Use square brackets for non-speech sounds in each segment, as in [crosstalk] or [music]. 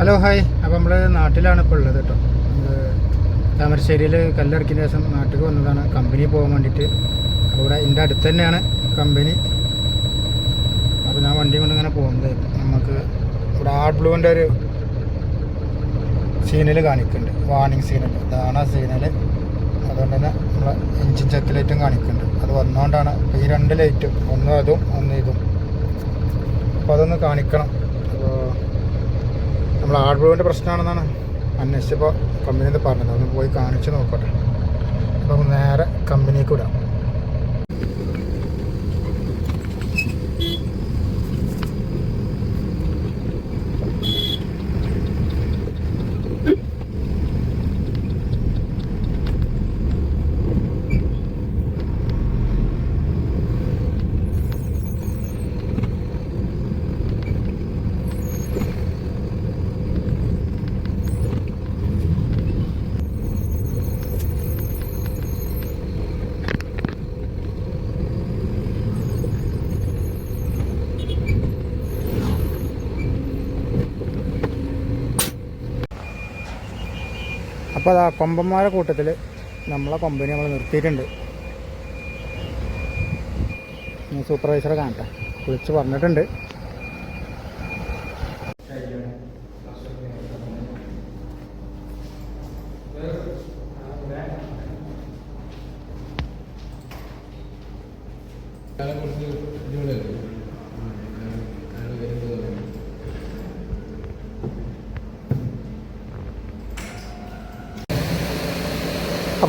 Hello hi. അപ്പോൾ നമ്മൾ നാട്ടിലാണ് ഇപ്പോൾ ഉള്ളത് കേട്ടോ. നമ്മൾ താമരശ്ശേരിയിൽ കല്ലിറക്കിയ ദിവസം നാട്ടിൽ വന്നതാണ്. കമ്പനി പോകാൻ വേണ്ടിയിട്ട്. അപ്പോൾ ഇവിടെ എന്റെ അടുത്ത് തന്നെയാണ് കമ്പനി. അപ്പോൾ ഞാൻ വണ്ടി കൊണ്ട് ഇങ്ങനെ പോകുന്നത്. നമുക്ക് ഇവിടെ ആർട്ട് ബ്ലൂവിന്റെ ഒരു സീനൽ കാണിക്കുന്നുണ്ട്. വാർണിംഗ് സീനൽ ഇതാണ് ആ സീനൽ അതുകൊണ്ട് തന്നെ നമ്മളെ എഞ്ചിൻ ചെക്ക് ലൈറ്റും കാണിക്കുന്നുണ്ട്. അത് വന്നുകൊണ്ടാണ് ഈ രണ്ട് ലൈറ്റും. ഒന്നും അതും ഒന്ന് ഇതും. അപ്പോൾ അതൊന്ന് കാണിക്കണം. അപ്പോൾ നമ്മൾ ബ്ലൂവിന്റെ പ്രശ്നമാണെന്നാണ്. അന്വേഷിച്ചപ്പോൾ കമ്പനിയിൽ പറഞ്ഞത്. ഒന്ന് പോയി കാണിച്ച് നോക്കട്ടെ. അപ്പോൾ നേരെ കമ്പനിക്ക് വിടാം. അപ്പോൾ അതാ കൊമ്പന്മാരെ കൂട്ടത്തിൽ നമ്മളെ കമ്പനി നമ്മൾ നിർത്തിയിട്ടുണ്ട്. സൂപ്പർവൈസറെ കാണട്ടെ. വിളിച്ച് പറഞ്ഞിട്ടുണ്ട്.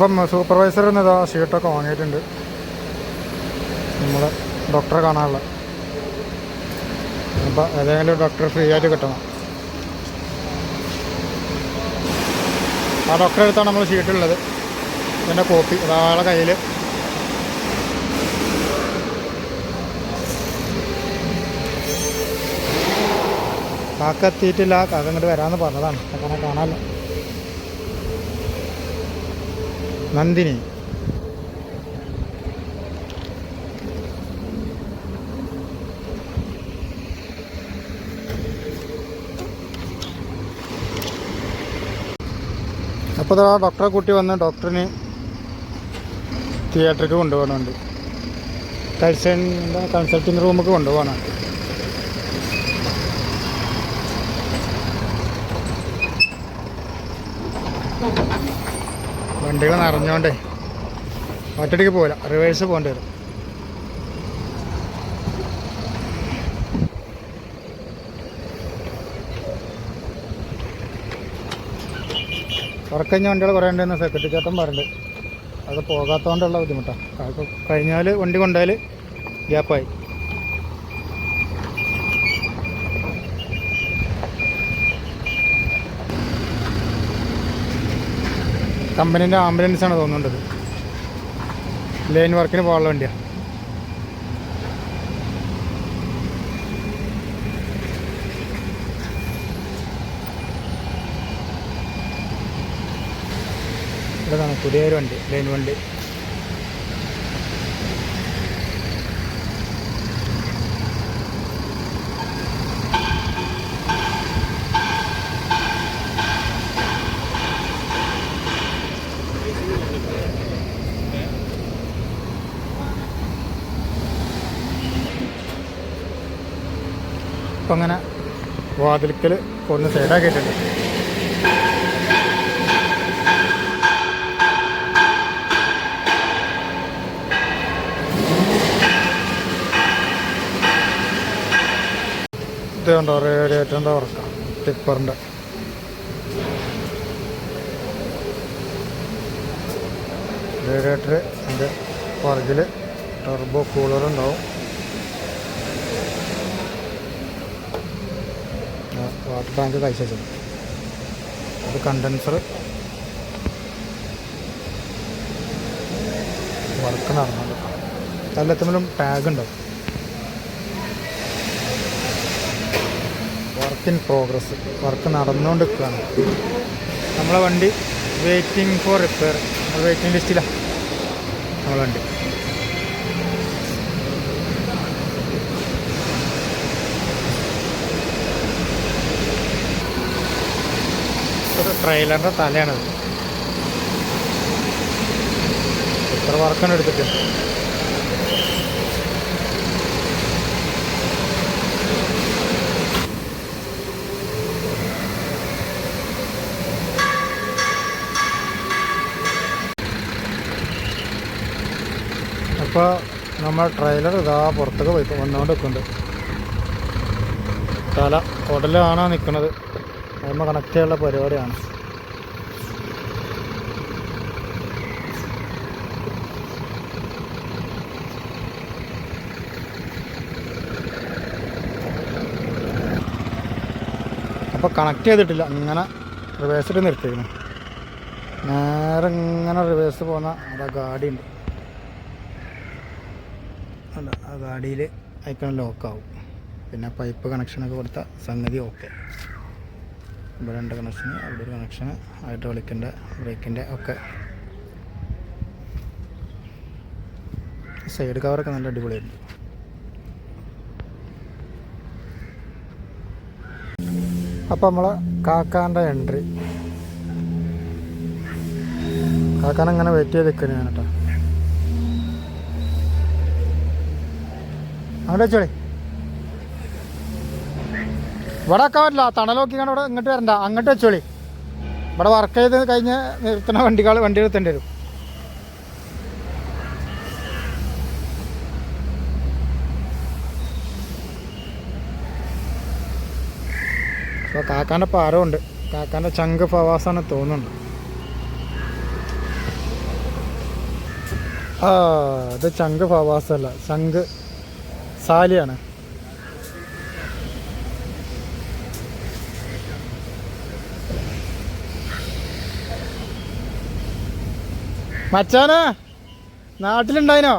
അപ്പം സൂപ്പർവൈസറിൽ നിന്ന് ഇതാ ഷീട്ടൊക്കെ വാങ്ങിയിട്ടുണ്ട്. നമ്മൾ ഡോക്ടറെ കാണാനുള്ള. അപ്പം ഏതെങ്കിലും ഡോക്ടർ ഫ്രീ ആയിട്ട് കിട്ടണം. ആ ഡോക്ടറെ അടുത്താണ് നമ്മൾ ഷീട്ടുള്ളത് ഇതിന്റെ കോപ്പി ഒരാളെ കയ്യിൽ കാക്കെത്തിയിട്ടില്ല. കാക്ക വരാമെന്ന് പറഞ്ഞതാണ്. അങ്ങനെ കാണാമല്ലോ നന്ദിനി. അപ്പോൾ ആ ഡോക്ടറെ കൂട്ടി വന്ന് ഡോക്ടറിന് തിയേറ്ററിക്ക് കൊണ്ടുപോകണമുണ്ട്. കൺസൾട്ടിങ് റൂമൊക്കെ കൊണ്ടുപോകണം വണ്ടികൾ നിറഞ്ഞോണ്ടേ. ഒറ്റടിക്ക് പോകില്ല റിവേഴ്സ് പോകേണ്ടി വരും. ഉറക്കഴിഞ്ഞ വണ്ടികൾ കുറേ ഉണ്ടെന്ന് സെക്യൂരിറ്റി ചേട്ടൻ പറയുന്നുണ്ട് അത് പോകാത്തതുകൊണ്ടുള്ള ബുദ്ധിമുട്ടാണ്. കഴിഞ്ഞാൽ വണ്ടി കൊണ്ടുപോയാൽ ഗ്യാപ്പായി കമ്പനീന്റെ ആംബുലൻസാണ് തോന്നുന്നത് ലൈൻ വർക്കിന് പോകാനുള്ള വണ്ടിയാണ് ഇതാണ് പുതിയൊരു വണ്ടി ലൈൻ വണ്ടി. അപ്പം അങ്ങനെ വാതിൽക്കൽ ഒന്ന് സൈഡാക്കിയിട്ടുണ്ട്. ഇത് റേഡിയേറ്ററിന്റെ വർക്കാണ് ടിപ്പറിന്റെ. റേഡിയേറ്റർ അതിന്റെ ടർബോ കൂളർ ഉണ്ടാവും. ടാങ്ക് കഴിച്ചത് അത് കണ്ടൻസർ വർക്ക് നടന്നുണ്ട് എല്ലാത്തിനും ടാഗ് ഉണ്ടാവും വർക്ക് ഇൻ പ്രോഗ്രസ് വർക്ക് നടന്നുകൊണ്ട് നിൽക്കുകയാണ് നമ്മളെ വണ്ടി വെയിറ്റിംഗ് ഫോർ റിപ്പയർ വെയിറ്റിംഗ് ലിസ്റ്റിലാണ് നമ്മളെ വണ്ടി. ട്രെയിലറിന്റെ തലയാണത് എത്ര വർക്കാണ് എടുത്തിട്ട്? അപ്പോൾ നമ്മൾ ട്രെയിലർ ഇതാ പുറത്തൊക്കെ പോയി വന്നുകൊണ്ട് തല ഉടലാണ് നിൽക്കുന്നത് അതിന് കണക്ട് ചെയ്യാനുള്ള പരിപാടിയാണ്. അപ്പോൾ കണക്ട് ചെയ്തിട്ടില്ല. ഇങ്ങനെ റിവേഴ്സിട്ട് നിർത്തിയിരുന്നു നേരെ ഇങ്ങനെ റിവേഴ്സ് പോകുന്ന അതാ ഗാഡി ഉണ്ട്. അല്ല ആ ഗാഡിയിൽ അയക്കണം ലോക്കാവും പിന്നെ പൈപ്പ് കണക്ഷനൊക്കെ കൊടുത്ത സംഗതി ഓക്കെ ഇവിടെ രണ്ട് കണക്ഷന് അവിടെ ഒരു കണക്ഷന് ഹൈഡ്രോളിക്കിന്റെ ബ്രേക്കിന്റെ ഒക്കെ. സൈഡ് കവറൊക്കെ നല്ല അടിപൊളിയായിരുന്നു. അപ്പം നമ്മളെ കാക്കാന്റെ എൻട്രി കാക്കാൻ അങ്ങനെ വെയിറ്റ് ചെയ്ത് നിൽക്കുന്നു ഞാൻ കേട്ടോ. അങ്ങോട്ട് വെച്ചോളി. ഇവിടെ വെക്കാൻ പറ്റില്ല തണലോക്കി ഇവിടെ ഇങ്ങോട്ട് വരണ്ട. അങ്ങോട്ട് വെച്ചോളി. ഇവിടെ വർക്ക് ചെയ്ത് കഴിഞ്ഞ് നിർത്തുന്ന വണ്ടികൾ വണ്ടി നിർത്തേണ്ടി വരും. അപ്പോൾ കാക്കാന്റെ പാരമുണ്ട് കാക്കാന്റെ ചങ്ക് ഫവാസാണ് തോന്നുന്നുണ്ട് ആ ഇത് ചങ്ക് ഫവാസല്ല ചങ്ക് സാലിയാണ്. മച്ചാന് നാട്ടിലുണ്ടായിനോ?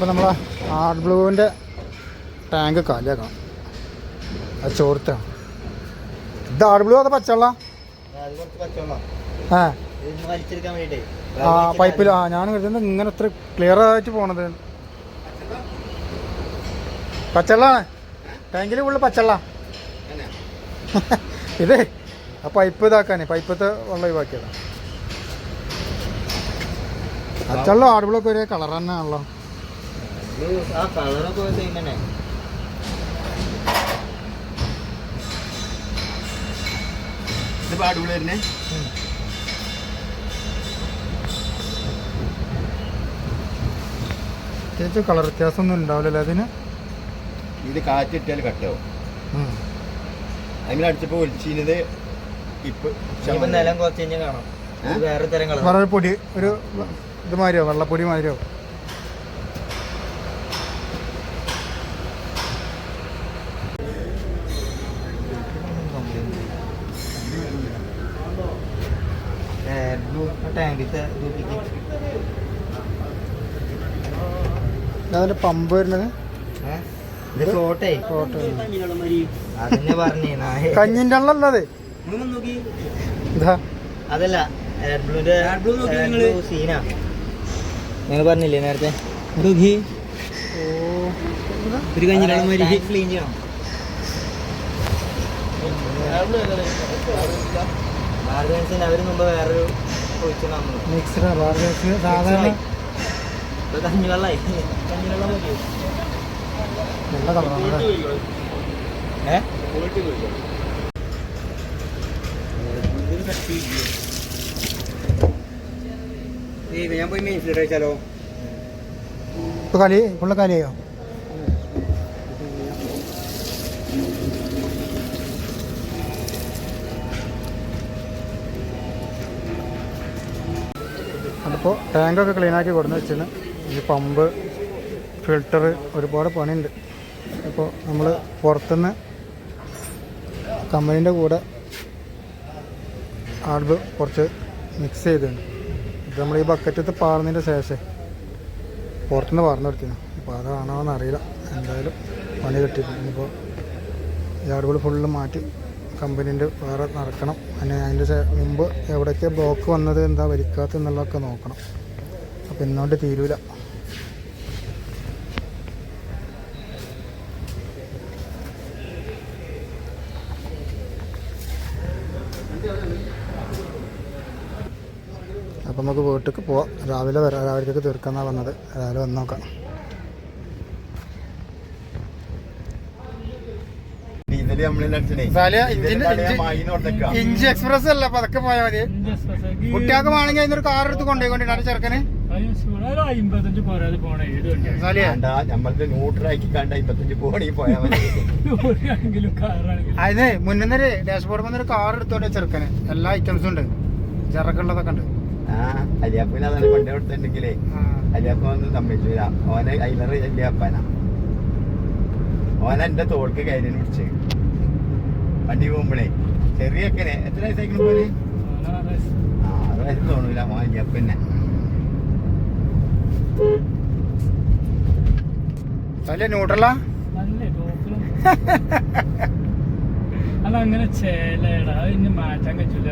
ഇപ്പം നമ്മൾ ആർട്ട് ബ്ലൂവിന്റെ ടാങ്ക് കാലിയാക്കണം. അത് ചോർത്താം ഇത് ആർട്ട് ബ്ലൂ അത് പച്ചവെള്ള? ആ. ആ പൈപ്പിൽ ആ ഞാൻ കരുതുന്നത് ഇങ്ങനെ ഇത്ര ക്ലിയർ ആയിട്ട് പോണത്. പച്ചവെള്ളാണ് ടാങ്കിൽ ഫുള്ള് പച്ചവെള്ള. [laughs] ഇത് ആ പൈപ്പ് ഇതാക്കാനേ. പൈപ്പത്തെ വെള്ളം ഒഴിവാക്കിയതാ. പച്ചവെള്ളം ആടുകളൊക്കെ ഒരേ കളർ തന്നെ ആണല്ലോ. ആ കളറൊക്കെ തന്നെ. ഇത് പാടുള്ള തന്നെ പ്രത്യേകിച്ച് കളർ വ്യത്യാസമൊന്നും ഉണ്ടാവില്ലല്ലോ അതിന്? ഇത് കാറ്റിട്ടാൽ കട്ടാവും. അതിന് അടിച്ചപ്പോ ഒലിച്ചിരുന്നത് ഇപ്പൊ നിലം കുറച്ച് കഴിഞ്ഞാൽ കാണാം. വേറെ തരം കളർ വേറെ പൊടി ഒരു ഇത് മാതിരിയോ? വെള്ളപ്പൊടി മാതിരിയോ? ടാങ്കിത്തെ അതിന്റെ പമ്പ് വരുന്നത്. കഞ്ഞിന്റെ ഇതാ. അതല്ല സീനാ നിങ്ങൾ പറഞ്ഞില്ലേ നേരത്തെ? ഓ. ഒരു കഞ്ഞിലാണ് ക്ലീൻ ചെയ്യണം. ആർഗൻസിന് അവർ മുമ്പ് വേറൊരു മിക്സ്ഡ് സാധാരണ കഞ്ഞിവെള്ളം മതിയോ? നല്ല കളറാണ് ഏഹ് ഞാൻ പോയി മെയിൻ ഫീൽഡ് കഴിച്ചാലോ ഇപ്പൊ കളി ഫുള്ള് കളിയോ അതിപ്പോൾ ടാങ്കൊക്കെ ക്ലീനാക്കി കൊടുന്ന് വെച്ചിന്. ഈ പമ്പ് ഫിൽട്ടർ ഒരുപാട് പണിയുണ്ട് അപ്പോൾ നമ്മൾ പുറത്തുനിന്ന് കമ്പനീന്റെ കൂടെ ആൾബ് കുറച്ച് മിക്സ് ചെയ്തിട്ടുണ്ട് ഇത് നമ്മൾ ഈ ബക്കറ്റത്ത് പാർന്നതിന്റെ ശേഷം പുറത്തുനിന്ന് പാർന്നെടുത്തിന്. അപ്പോൾ അതാണോ എന്നറിയില്ല. എന്തായാലും പണി കിട്ടിയിട്ടുണ്ട്. ഇപ്പോൾ ഈ ആൾബുകൾ ഫുള്ള് മാറ്റി കമ്പനീന്റെ വേറെ നടക്കണം. അതിന് അതിന്റെ മുമ്പ് എവിടെയൊക്കെ ബ്ലോക്ക് വന്നത് എന്താ വരിക്കാത്ത എന്നുള്ളതൊക്കെ നോക്കണം. അപ്പം ഇന്നുകൊണ്ട് തീരൂല. അപ്പം നമുക്ക് വീട്ടിലേക്ക് പോവാം. രാവിലെ വരാം. രാവിലേക്ക് തീർക്കാന്നാണ് വന്നത് രാവിലെ വന്ന് നോക്കാം ഇഞ്ചി- എക്സ്പ്രസ് അല്ല പതൊക്കെ പോയാൽ മതി. കുട്ടികൾക്ക് വേണമെങ്കിൽ അതിനൊരു കാർ എടുത്ത് കൊണ്ടുപോയിക്കൊണ്ടിട്ടാണ് ചെറുക്കന്? അതിന് മുന്നൊരു ഡാഷ്ബോർഡ് വന്നൊരു കാർ എടുത്തോട്ടെ ചെറുക്കന്. എല്ലാ ഐറ്റംസും ഉണ്ട്. ചെറുക്കുള്ളതൊക്കെ ഉണ്ട്. ആ അലിയപ്പന് അതാണ് പണ്ട് കൊടുത്തിട്ടുണ്ടെങ്കിലേ. ആ. അലിയപ്പ ഒന്നും സമ്മതിച്ചില്ല ഓനെ അയിലറ് അലിയപ്പനാ. ഓനെന്റെ തോൾക്ക് കയറി പിടിച്ച് വണ്ടി പോകുമ്പോഴേ ചെറിയൊക്കെ എത്ര വയസ്സായിക്കണം പോലെ ആറ് വയസ്സ് തോന്നില്ല മോൻ അലിയപ്പന്നെ നല്ല ന്യൂട്രല അല്ല അങ്ങനെ ചേലടാ അത് മാറ്റാൻ പറ്റില്ല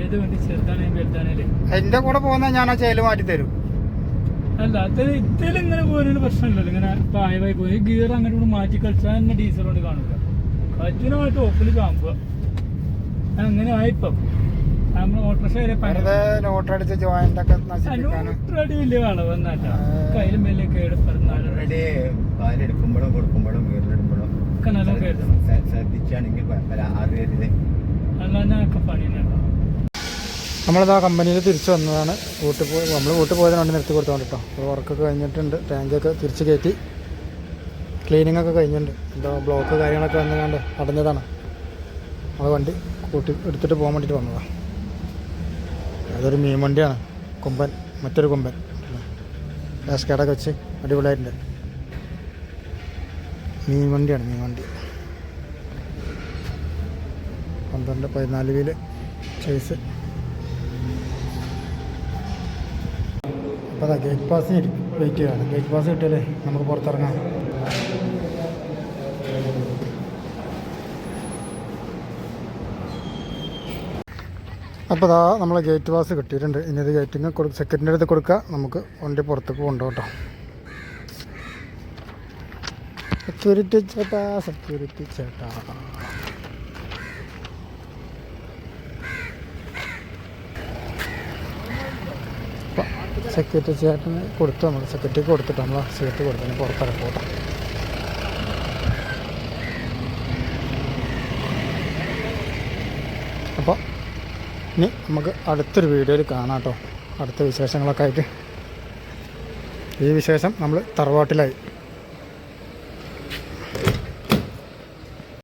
ഏത് വണ്ടി ചെറുതാണെങ്കിലും വലുതാണേലും. എന്റെ കൂടെ പോകുന്ന ഞാൻ ആ ചേൽ മാറ്റി തരും. അല്ല അത് ഇതിലിങ്ങനെ പോകാനൊരു പ്രശ്നമില്ലല്ലോ. ഇങ്ങനെ പായവായി പോയി ഗിയർ അങ്ങോട്ട് മാറ്റി കളിച്ചാൽ തന്നെ ഡീസൽ കൊണ്ട് കാണില്ല കറ്റിനായിട്ട് ടോപ്പിൽ കാണുക. അങ്ങനെ ആയിപ്പം. നമ്മൾ ഓട്ടോറിക്ഷ വരെ ജോയിന്റ് ഒക്കെ വലിയ വളവ് കയ്യിലും വലിയ കേട് പറഞ്ഞാലും ഓൾറെഡി പാലെടുക്കുമ്പോഴും കൊടുക്കുമ്പോഴും ശ്രദ്ധിച്ചാണെങ്കിൽ അറിയരുത് നമ്മളിതാ കമ്പനിയിൽ തിരിച്ചു വന്നതാണ്. വീട്ടിൽ പോയി നമ്മൾ വീട്ടിൽ പോയതിന് വണ്ടി നിർത്തി കൊടുത്തോണ്ട് കേട്ടോ ഉറക്കൊക്കെ വർക്കൊക്കെ കഴിഞ്ഞിട്ടുണ്ട്. ടാങ്കൊക്കെ തിരിച്ച് കയറ്റി. ക്ലീനിങ് ഒക്കെ കഴിഞ്ഞിട്ടുണ്ട്. എന്തോ ബ്ലോക്ക് കാര്യങ്ങളൊക്കെ വന്നുകൊണ്ട് അടഞ്ഞതാണ് അത് വണ്ടി കൂട്ടി എടുത്തിട്ട് പോകാൻ വേണ്ടിയിട്ട് വന്നതാണ് അതൊരു മീൻ വണ്ടിയാണ്. കൊമ്പൻ മറ്റൊരു കൊമ്പൻ. ഡാഷ്കാർഡൊക്കെ വെച്ച് അടിപൊളിയായിട്ടുണ്ട്. മീൻ വണ്ടിയാണ് മീൻ വണ്ടി. പന്ത്രണ്ട് പതിനാല് വീൽ ചേസ് അതാ ഗേറ്റ് പാസ് വെയിറ്റ് ചെയ്യാണ്. ഗേറ്റ് പാസ് കിട്ടിയാലേ നമുക്ക് പുറത്തിറങ്ങാം. അപ്പോൾ അതാ നമ്മൾ ഗേറ്റ് പാസ് കിട്ടിയിട്ടുണ്ട്. ഇനി ഇത് ഗേറ്റിങ് കൊടു സെക്യൂരിറ്റിന്റെ അടുത്ത് കൊടുക്കുക. നമുക്ക് വണ്ടി പുറത്തേക്ക് കൊണ്ടുപോട്ടോ സെക്യൂരിറ്റി ചേട്ടാ സെക്യൂരിറ്റി ചേട്ടാ. സെക്യൂരിറ്റി ചേട്ടന് കൊടുത്തു നമ്മൾ സെക്യൂരിറ്റിക്ക് കൊടുത്തിട്ട് നമ്മൾ സീറ്റ് കൊടുത്തതിന് പുറത്തിറക്കും കേട്ടോ അപ്പോൾ ഇനി നമുക്ക് അടുത്തൊരു വീഡിയോയിൽ കാണാം കേട്ടോ അടുത്ത വിശേഷങ്ങളൊക്കെ ആയിട്ട്. ഈ വിശേഷം നമ്മൾ തറവാട്ടിലായി.